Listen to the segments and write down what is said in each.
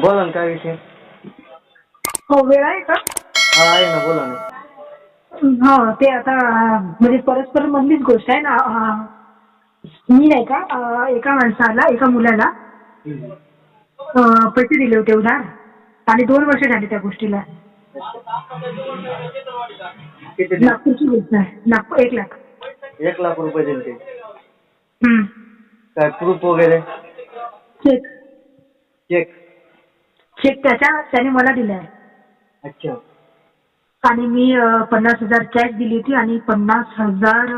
बोला ना काय विषय? हो वेळ आहे का? हा आहे ना बोला ना. हा ते आता म्हणजे परस्पर मधलीच गोष्ट आहे ना अं, मी नाही का अं, एका माणसाला एका मुलाला अं, पैसे दिले होते उधार. आणि दोन वर्ष झाले त्या गोष्टीला. किती दिले? नागपूरची गोष्ट आहे. नागपूर एक लाख. एक लाख रुपये दिले ते. हम्म. काय प्रूफ वगैरे? चेक चेक चेक त्याच्या त्याने मला दिला आहे अच्छा. आणि मी अं, पन्नास हजार कॅश दिली होती आणि पन्नास हजार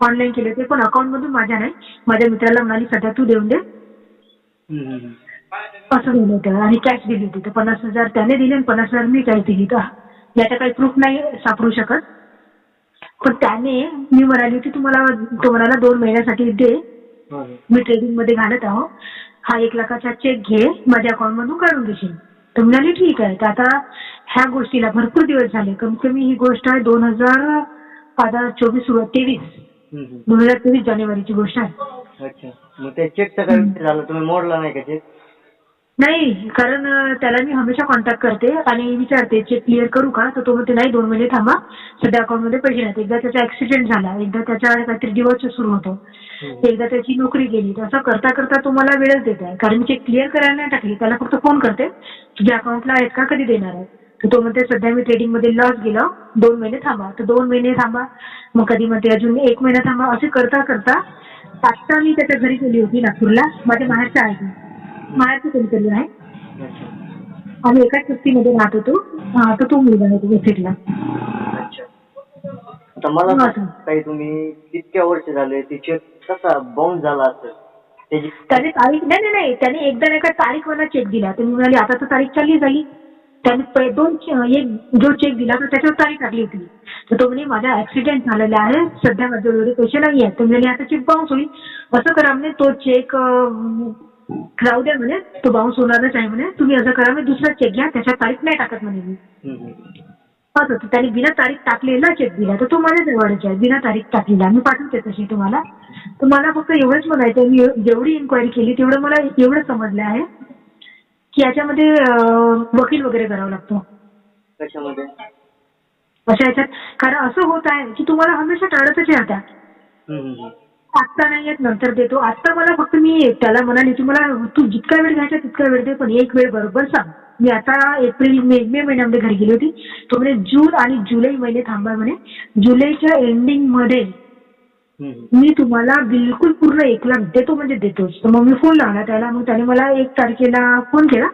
ऑनलाईन केले होते. पण अकाउंटमधून माझ्या नाही. माझ्या मित्राला म्हणाली सध्या तू देऊन दे. हम्म, हम्म, हम्म. असं दिलं होतं आणि कॅश दिली होती. तर पन्नास हजार त्याने दिले आणि पन्नास हजार मी कॅश दिली. तर याचा काही प्रूफ नाही सापडू शकत. पण त्याने मी म्हणाली होती तुम्हाला तो म्हणाला दोन महिन्यासाठी दे. हा, हा. मी ट्रेडिंगमध्ये घालत आहो. हा एक लाखाचा चेक घे माझ्या अकाउंट मधून काढून देशील. तर म्हणाली ठीक आहे. तर आता ह्या गोष्टीला भरपूर दिवस झाले. कमीत कमी ही गोष्ट आहे दोन हजार आता चोवीस सुरुवात तेवीस. दोन हजार तेवीस जानेवारीची गोष्ट आहे. अच्छा. मग त्या चेकचा काय विषय झाला. तुम्ही मोडला नाही का चेक नाही कारण त्याला मी हमेशा कॉन्टॅक्ट करते आणि विचारते चेक क्लिअर करू का? तर तो म्हणते नाही दोन महिने थांबा. सध्या अकाउंटमध्ये पैसे नाहीत. एकदा त्याचा ऍक्सिडेंट झाला. एकदा त्याच्या काहीतरी डिवोर्स सुरू होतं. एकदा त्याची नोकरी गेली. तर असं करता करता तो मला वेळच देत आहे. कारण मी चेक क्लिअर करायला नाही टाकली. त्याला फक्त फोन करते. तुझ्या अकाउंटला आहेत का? कधी देणार आहे? तर तो म्हणते सध्या मी ट्रेडिंगमध्ये लॉस गेलो. दोन महिने थांबा. तर दोन महिने थांबा. मग कधी म्हणते अजून एक महिना थांबा. असे करता करता आत्ता मी त्याच्या घरी गेली होती नागपूरला. माझ्या माहेरच्या आहे. माहेरचं कोणतरी आहे. आम्ही एकाच वस्तीमध्ये राहत होतो हा, तर तो मुलगा आहे तो फिरला अच्छा. आता मला हा, सांग, काही तुम्ही इतक्या वर्ष झाले? ती चेक कसा बाउन्स झाला असेल? त्याची त्याने तारीख नाही नाही नाही. त्याने एकदा नाही का तारीख मला चेक दिला. तर मी म्हणाली आता तर तारीख चालली झाली त्याने पै- दोन चे- एक जो चेक दिला तर त्याच्यावर तारीख टाकली होती. तर तो म्हणे माझा ऍक्सिडेंट झालेला आहे. सध्या माझे एवढे पैसे नाही आहेत तर आता चेक बाउन्स होईल. असं करा म्हणे तो चेक राहू द्या म्हणे. तो बाउन्स होणारच आहे म्हणे. तुम्ही असं करा म्हणे दुसरा चेक घ्या त्याच्यात तारीख नाही टाकत म्हणे मी. असं तर त्याने बिना तारीख टाकलेला चेक दिला. तर तो माझ्या जवळच आहे. बिना तारीख टाकलेला. मी पाठवते तशी तुम्हाला. तर मला फक्त एवढंच म्हणायचं मी जेवढी इन्क्वायरी केली तेवढं मला एवढं समजलं आहे की याच्यामध्ये वकील वगैरे करावा लागतो. कशामध्ये? अशा याच्यात. कारण असं होत आहे की तुम्हाला हमेशा टाळतच राहतात. आत्ता नाही येत नंतर देतो. आत्ता मला फक्त मी त्याला म्हणाली की मला तू जितका वेळ घ्यायचा तितका वेळ दे पण एक वेळ बरोबर सांग. मी आता एप्रिल मे मे महिन्यामध्ये घरी गेली होती. तो म्हणे जून आणि जुलै महिने थांबा म्हणे. जुलैच्या एंडिंगमध्ये. मी तुम्हाला बिलकुल पूर्ण एक लाख देतो म्हणजे देतोच. तर मग मी फोन लावला त्याला. मग त्याने मला एक तारखेला फोन केला.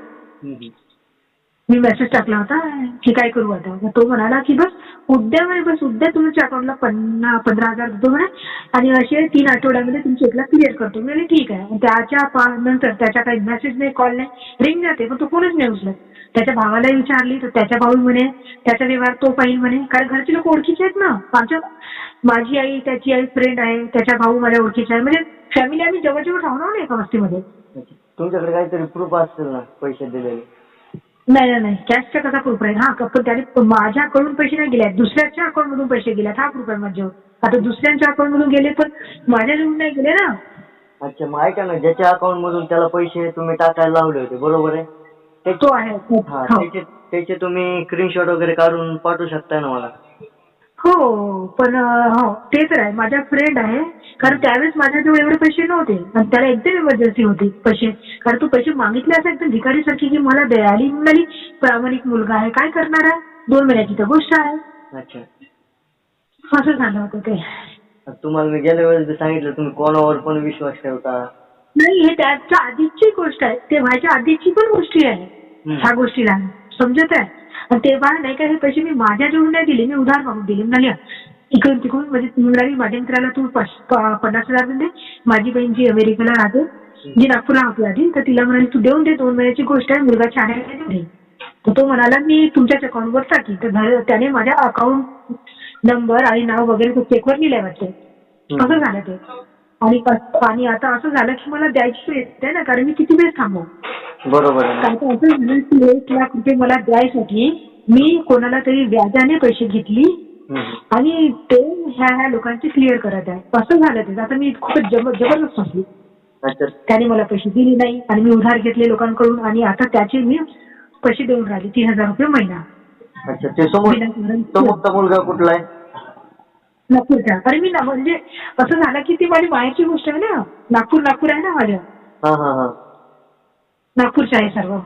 मी मेसेज टाकला होता की काय करू आता? तो म्हणाला की बस उद्या म्हणे बस उद्या तुमच्या अकाउंटला पन्ना पंधरा हजार देतो म्हणे. आणि असे तीन आठवड्यामध्ये तुमची एकला क्लिअर करतो. म्हणजे ठीक आहे. त्याच्या पा- नंतर त्याच्या काही मेसेज नाही कॉल नाही. रिंग जाते पण तो कोणच नाही उचलत. त्याच्या भावाला विचारली तर त्याच्या भाऊ म्हणे त्याचा व्यवहार तो पाहिजे म्हणे. कारण घरचे लोक ओळखीचे आहेत ना. आमच्या माझी आई त्याची आई फ्रेंड आहे त्याचा भाऊ माझ्या ओळखीचा आहे म्हणजे फॅमिली आम्ही जवळ जवळ राहणार नाही एका वस्तीमध्ये. तुमच्याकडे काहीतरी प्रूफ असेल ना पैसे दिलेले? नाही नाही नाही. कॅशचा कसा प्रूफ आहे हा पण त्याने माझ्याकडून पैसे नाही गेले. दुसऱ्याच्या अकाउंट मधून पैसे गेले. हा प्रूफ आहे माझ्यावर आता दुसऱ्यांच्या अकाउंट मधून गेले पण माझ्याजवळून नाही गेले ना. अच्छा मग ऐका ना. ज्याच्या अकाउंट मधून त्याला पैसे तुम्ही टाकायला लावले होते बरोबर आहे? त्याचे- तो आहे. हो. हा. त्याचे त्याचे तुम्ही स्क्रीनशॉट वगैरे काढून पाठवू शकताय ना मला. हो पण हो ते तर आहे. माझा फ्रेंड आहे. कारण त्यावेळेस माझ्याजवळ एवढे पैसे नव्हते. आणि त्याला एकदम इमर्जन्सी होती पैसे. कारण तू पैसे मागितले असं एकदम भिकारीसारखी की मला दयाली म्हणाली प्रामाणिक मुलगा आहे. काय करणार आहे? दोन महिन्याची तर गोष्ट आहे. अच्छा. असं झालं होतं ते. तुम्हाला मी गेल्या वेळेस बी सांगितलं तुम्ही कोणावर पण विश्वास ठेवता? नाही हे त्याच्या आधीची गोष्ट आहे. ते व्हायच्या आधीची पण गोष्टी आहे. ह्या गोष्टीला. समजत आहे आणि तेव्हा नाही का हे पैसे मी माझ्याजवळून नाही दिले मी उधार मागून दिले. म्हणाली इकडून तिकडून म्हणजे ती म्हणाली माझ्या मित्राला तू पन्नास हजार देऊन दे माझी बहीण जी अमेरिकेला राहते जी नागपूरला होती आधी तर तिला म्हणाली तू देऊन दे दोन महिन्याची गोष्ट आहे मुलगा छान आहे तर तो म्हणाला मी तुमच्याच अकाउंटवर टाकी तर त्याने माझ्या अकाउंट नंबर आणि नाव वगैरे तो चेकवर लिहिलंय वाटतं. असं झालं ते. आणि आता असं झालं की मला द्यायची वेळ येते ना कारण मी किती वेळ थांबू? बरोबर आहे. कारण का असं झालं की एक लाख रुपये मला द्यायसाठी मी कोणाला तरी व्याजाने पैसे घेतली. आणि ते ह्या ह्या लोकांची क्लिअर करत आहे. असं झालं ते. आता मी जबर जबरदस्त फसली अच्छा. त्याने मला पैसे दिले नाही आणि मी उधार घेतले लोकांकडून आणि आता त्याचे मी पैसे देऊन राहिले तीन हजार रुपये महिना. अच्छा. ते समोर विनाकारण- समोरचा मुलगा कुठला आहे? नागपूरच्या अरे मी ना म्हणजे असं झालं की ती माझी मायाची गोष्ट आहे ना. नागपूर नागपूर आहे ना माझ्या नागपूरच्या आहे सर्व.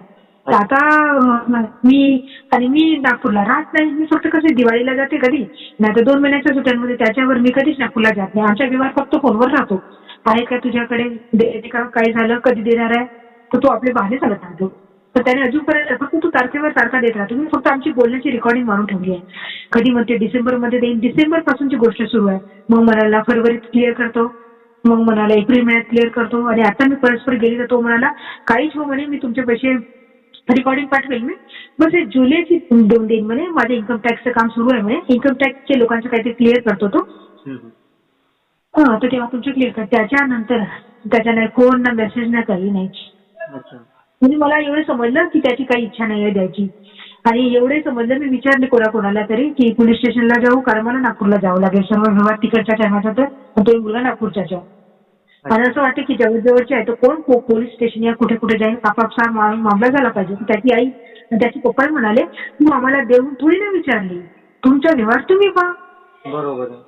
तर आता मी आणि मी नागपूरला राहत नाही. मी फक्त कसे दिवाळीला जाते कधी नाही तर दोन महिन्याच्या सुट्ट्यांमध्ये त्याच्यावर मी कधीच नागपूरला जात नाही. आमचा व्यवहार फक्त फोनवर राहतो. आहे का तुझ्याकडे? देते का? काय झालं? कधी देणार आहे? तर तो आपले बहाणे चालत राहतो. तर त्याने अजूनपर्यंत फक्त तू तारखेवर तारखा देत राहतो. मी फक्त आमची बोलण्याची रेकॉर्डिंग मारून ठेवली आहे. कधी म्हणते डिसेंबरमध्ये देईन. डिसेंबर पासूनची गोष्ट सुरू आहे. मग मला फरवरीत क्लिअर करतो. मग म्हणाला एप्रिल महिन्यात क्लिअर करतो. आणि आता मी परस्पर गेली तर तो म्हणाला काहीच हो म्हणे मी तुमचे पैसे रेकॉर्डिंग पाठवेल मी. बस हे जुलैची देऊन देईन म्हणे माझं इन्कम टॅक्सचं काम सुरू आहे म्हणे. इन्कम टॅक्सचे लोकांचं काहीतरी क्लिअर करतो तो. हा तर तेव्हा तुमचे क्लिअर कर. त्याच्यानंतर त्याच्या नाही फोन ना मेसेज ना काही नाही. म्हणजे मला एवढं समजलं की त्याची काही इच्छा नाही आहे द्यायची. आणि एवढे समजलं मी विचारले कोणाकोणाला तरी की पोलीस स्टेशनला जाऊ कारण मला नागपूरला जावं लागेल. सर्व व्यवहार तिकडच्या टायमाचा तर तो मुलगा नागपूरच्याच आहे. आणि असं वाटतं की जवळ जवळचे आहे तर कोण पोलीस स्टेशन या कुठे कुठे जाईल? आपापसा मामला झाला पाहिजे. त्याची आई आणि त्याचे पप्पा म्हणाले तू आम्हाला देऊन थोडी ना विचारली. तुमचा व्यवहार तुम्ही पहा. बरोबर आहे.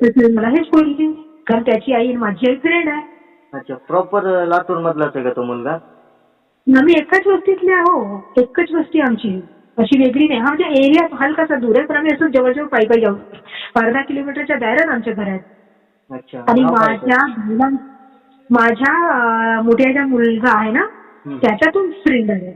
तर ती मला हेच बोलली. कारण त्याची आई आणि माझी आई फ्रेंड आहे. अच्छा प्रॉपर लातूर मधलाच आहे का तो मुलगा? आम्ही एकाच वस्तीतले आहो. एकच वस्ती आमची. अशी वेगळी नाही. हा म्हणजे एरिया हलकासा दूर आहे पण आम्ही असं जवळजवळ पायी पायी जाऊ अर्धा किलोमीटरच्या दायऱ्यात आमच्या घर आहेत आणि माझ्या माझ्या मोठ्या ज्या मुलगा आहे ना. त्याच्यातून फ्रेंड आहे.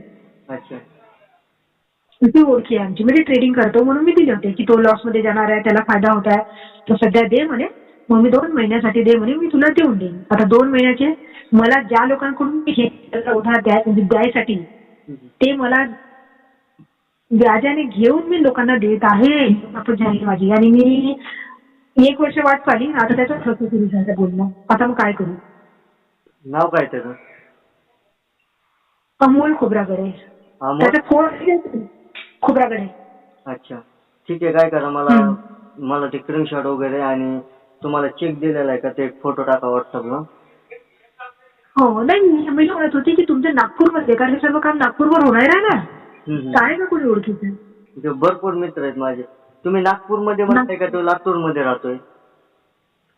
ती ओळखी आहे आमची. म्हणजे ट्रेडिंग करतो म्हणून मी दिले होते की तो लॉसमध्ये जाणार आहे त्याला फायदा होत आहे. तर सध्या दे म्हणे. मग मी दोन महिन्यासाठी दे म्हणे. मी तुला देऊन देईन. आता दोन महिन्याचे मला ज्या लोकांकडून मी हे उधार द्याय द्यायसाठी. ते मला व्याजाने घेऊन मी लोकांना देत आहे झाली माझी. आणि मी एक वर्ष वाट पाहिली आता त्याचा खर्च सुरू झाला बोलणं. आता मग काय करू? नाव काय त्याचं? अमोल खोबरागडे. त्याचा फोन खोबरागडे. अच्छा. ठीक आहे काय करा मला मला ते स्क्रीनशॉट वगैरे आणि तुम्हाला चेक दिलेला आहे का? ते फोटो टाका व्हॉट्सअपला हो नाही मी मी म्हणत होती की तुमच्या नागपूरमध्ये कारण हे सर्व काम नागपूरवर होणार आहे ना? काय का कोणी ओळखीचं? भरपूर मित्र आहेत माझे. तुम्ही नागपूरमध्ये म्हणताय का तो लातूरमध्ये राहतोय?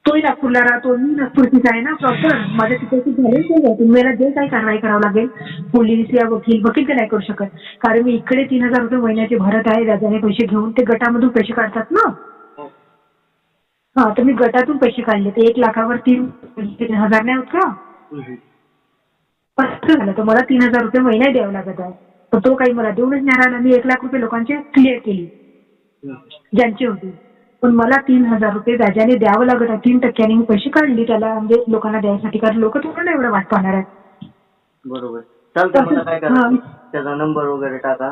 तोही नागपूरला राहतो मी नागपूरचीच आहे ना प्रॉपर माझ्या तिकडची झाले ते तुम्हाला जे काही कारवाई करावं लागेल पोलीस या वकील वकील ते नाही करू शकत. कारण मी इकडे तीन हजार रुपये महिन्याचे भरत आहे व्याजाने पैसे घेऊन. ते गटामधून पैसे काढतात ना? हा. तर मी गटातून पैसे काढले. ते एक लाखावर तीन तीन हजार नाही होत का? हम्म. पण असं झालं. तर मला तीन हजार रुपये महिना द्यावा लागत आहे तर तो काही मला देऊनच नाही राहिला. मी एक लाख रुपये लोकांचे क्लिअर केली. ज्यांची होती. पण मला तीन हजार रुपये व्याजाने द्यावं लागत आहे. तीन टक्क्याने मी पैसे काढले. त्याला म्हणजे लोकांना द्यायसाठी. कारण लोक थोडं एवढं वाट पाहणार आहेत. बरोबर. चालतंय मला काय करा हा. त्याचा नंबर वगैरे टाका.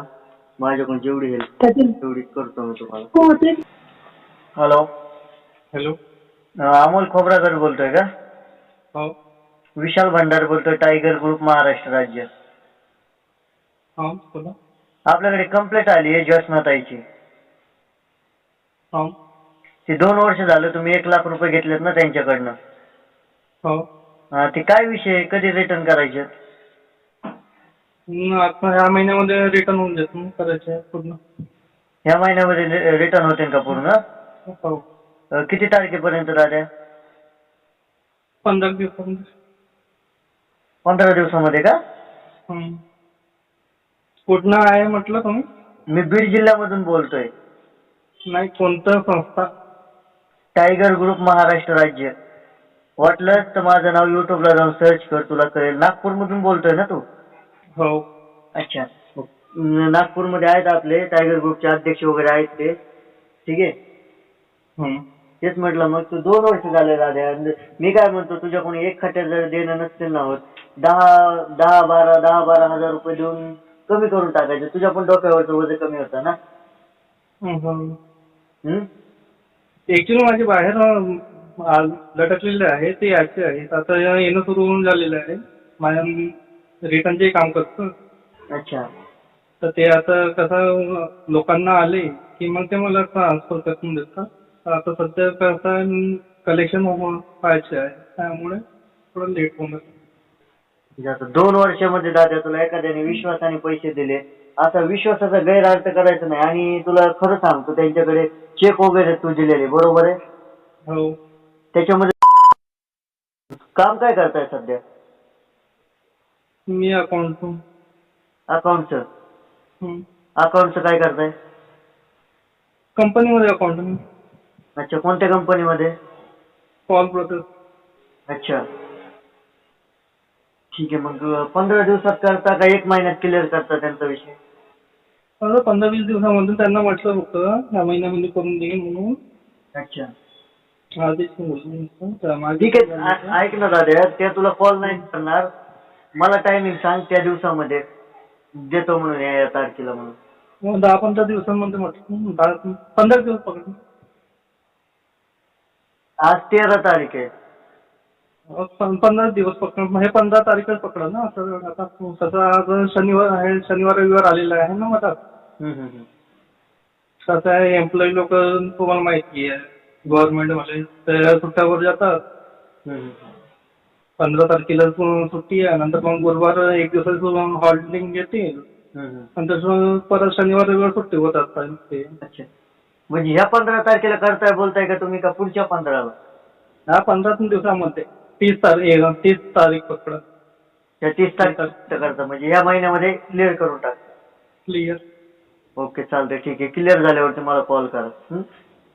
माझ्याकडून जेवढी हेल्प तेवढी करतो मी तुम्हाला. हो ते हॅलो हॅलो अमोल खोबराकर बोलतोय का? हो. विशाल भंडार बोलतोय टायगर ग्रुप महाराष्ट्र राज्य. हा बोला. आपल्याकडे कंप्लेंट आली आहे जसनाताईची. हा. ती दोन वर्ष झालं तुम्ही एक लाख रुपये घेतलेत ना त्यांच्याकडनं. हो. हा, ते काय विषय आहे? कधी रिटर्न करायचे? मग आता ह्या महिन्यामध्ये रिटर्न होऊन जात मग करायचे आहे पूर्ण. ह्या महिन्यामध्ये रिटर्न होतील का पूर्ण? हो. अं, किती तारखेपर्यंत दादा पंधरा दिवसामध्ये पंधरा दिवसामध्ये का? हम्म. कुठनं आहे म्हटलं तुम्ही? मी बीड जिल्ह्यामधून बोलतोय. नाही कोणतं संस्था? टायगर ग्रुप महाराष्ट्र राज्य. वाटलंच तर माझं नाव युट्यूबला जाऊन सर्च कर तुला कळेल. नागपूरमधून बोलतोय ना तू? हो. अच्छा. अं, नागपूरमध्ये आहेत आपले टायगर ग्रुपचे अध्यक्ष वगैरे आहेत ते. ठीक आहे? हम्म. तेच म्हटलं मग तू दोन वर्ष झाले दादा मी काय म्हणतो तुझ्याकडून एक खात्यात जर देणं नसतील ना होत दहा दहा बारा दहा बारा हजार रुपये देऊन कमी करून टाकायचं. तुझ्या पण डोक्यावरचं वजन कमी होतं ना? हम्म. ऍक्च्युली माझे बाहेर अं, लटकलेले आहे ते यायचे आहेत आता येणं सुरू होऊन झालेलं आहे. माझ्या रिटर्नचे काम करतो. अच्छा. तर ते आता कसं लोकांना आले की मग ते मला ट्रान्सफर करून देतात. आता सध्या कसं कलेक्शन व्हायचे आहे. त्यामुळे थोडं लेट. म्हणजे आता दोन वर्षामध्ये दादा तुला एखाद्याने विश्वासाने पैसे दिले. असा विश्वासाचा गैरअर्थ करायचा नाही. आणि तुला खरं सांगतो त्यांच्याकडे चेक वगैरे तू दिलेले बरोबर आहे? हो. त्याच्यामध्ये काम काय करताय सध्या? मी अकाउंट अकाउंटचं अकाउंटचं काय करताय? कंपनीमध्ये अकाउंट अच्छा कोणत्या कंपनीमध्ये कॉल प्रोसेस अच्छा. ठीक आहे मग पंधरा दिवसात करता का एक महिन्यात क्लिअर करता त्यांचा विषय? पंधरा वीस दिवसामधून त्यांना म्हटलं होतं ह्या महिन्यामध्ये करून देईन म्हणून. अच्छा. बोललो होतो. ठीक आहे आ- ऐक ना दादा ते तुला कॉल नाही करणार. मला टायमिंग सांग त्या दिवसामध्ये. देतो म्हणून या या तारखेला म्हणून. मग दहा पंधरा दिवसांमध्ये म्हटलं. दहा पंधरा दिवस पकडून. आज तेरा तारीख आहे. पंधरा दिवस पकड हे पंधरा तारीखच पकडा ना? असं आता कसं आज शनिवार आहे शनिवार रविवार आलेला आहे ना मला. कसं आहे एम्प्लॉई लोक तुम्हाला माहिती आहे. गव्हर्नमेंट वाले त्या सुट्ट्यावर जातात. पंधरा तारखेला सुट्टी आहे नंतर मग गुरुवार एक दिवसाचं हॉलिडे घेतील. नंतर परत शनिवार रविवार सुट्टी होतात ते. अच्छा. म्हणजे ह्या पंधरा तारखेला करताय बोलताय का तुम्ही का पुढच्या पंधराला? ह्या पंधरा दिवसामध्ये. तीस तारीख तीस तारीख पकडा त्या तीस तारखेला करता म्हणजे ह्या महिन्यामध्ये क्लिअर करून टाक क्लिअर ओके चालतंय ठीक आहे. क्लिअर झाल्यावरती मला कॉल करा. हं?